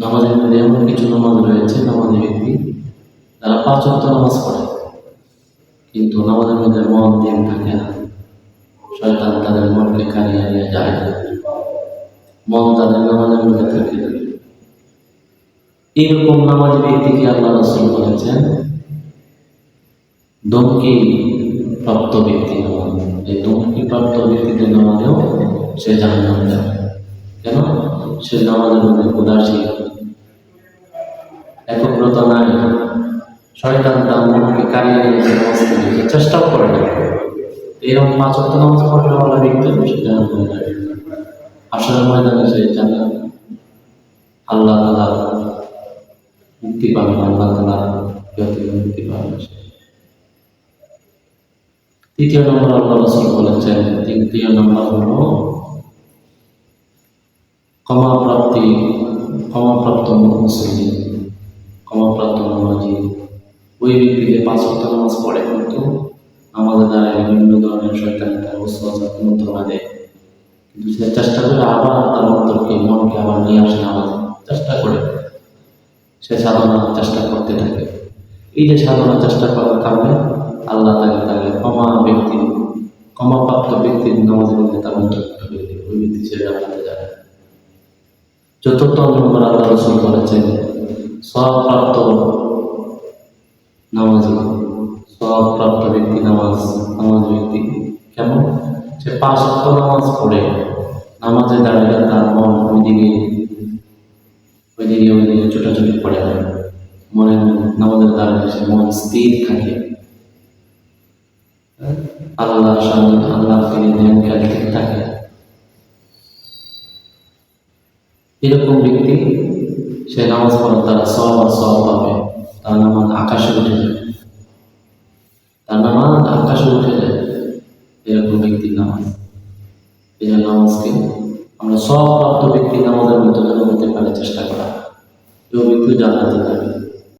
নামাজের মধ্যে এমন কিছু নামাজ রয়েছে নামাজি ব্যক্তি তারা পাঁচ অক্ট নামাজ পড়ে। কিন্তু নামাজের মধ্যে মন দিয়ে থাকে না। শয়তান তাদের মনকে কারিয়ে নিয়ে যায়। মন তাদের নামাজের মধ্যে থাকে না। এরকম নামাজি ব্যক্তিকে আল্লাহ রসুল বলেছেন? দমকি প্রাপ্ত ব্যক্তি নামাজ। এই দমকি প্রাপ্ত ব্যক্তিদের নামাজেও সে জাহান্নাম যাবে। কেন? সে নামাজের মধ্যে উদাসীন একগ্রতা নাই। শয়তান তার মনকে কারিয়ে নিয়ে নামাজ পড়তে চেষ্টাও করে না। এরকম পাঁচ অক্ট নামাজ পড়লে ওরা ব্যক্তি সে জাহান হয়ে যাবে। আসলে ময়দানে সে জানে আল্লাহ তালা মুক্তি পাবে আল্লাহ তালা থেকে মুক্তি পাবে সে। তৃতীয় নম্বর আল্লাহ রসুল বলেছেন তৃতীয় নম্বর হলো ক্ষমাপ্রাপ্তি, ক্ষমাপ্রাপ্ত মুসলিম ক্ষমাপ্রাপ্ত নামাজি ওই ব্যক্তি যে পাঁচ সপ্তাহ নামাজ পড়ে কিন্তু আমাদের দ্বারা বিভিন্ন ধরনের শয়তান তার মন্ত্রণা দেয় কিন্তু সে চেষ্টা করে আবার তার অন্তরকে মনকে আবার নিয়ে আসে নামাজ। চেষ্টা করে। সে সাধনা, চেষ্টা করতে থাকে। এই যে সাধনা, চেষ্টা করার কারণে আল্লাহ তাকে তাকে ক্ষমা ব্যক্তি, ক্ষমাপ্রাপ্ত ব্যক্তির নামাজের মধ্যে তার অন্তর্ভুক্ত করে ওই ব্যক্তি সে জানাতে যায় চতুর্থ নম্বর আল্লাহ রসুল বলেছেন সবপ্রাপ্ত নামাজি। সবপ্রাপ্ত ব্যক্তি নামাজ নামাজ ব্যক্তি কেমন? সে পাঁচ নামাজ পড়ে। নামাজে দাঁড়িয়ে তার মন ওইদিকে ওইদিকে ওইদিকে ছোটাছুটি পড়ে না। মনে নামাজের দাঁড়িয়ে সে মন স্থির থাকে। আল্লাহর সামনে আল্লাহকে ধ্যান করতে থাকে। এরকম ব্যক্তি, সে নামাজ পড়ার তারা সব আর সব পাবে, তার নামাজ আকাশে উঠে যায়। তার নামাজ আকাশে উঠে যায়, এরকম ব্যক্তির নামাজ। এই নামাজকে আমরা সব প্রাপ্ত ব্যক্তি নামাজের মধ্যে যেন হতে পারে, চেষ্টা করা। কেউ ব্যক্তি জানাতে যাবে।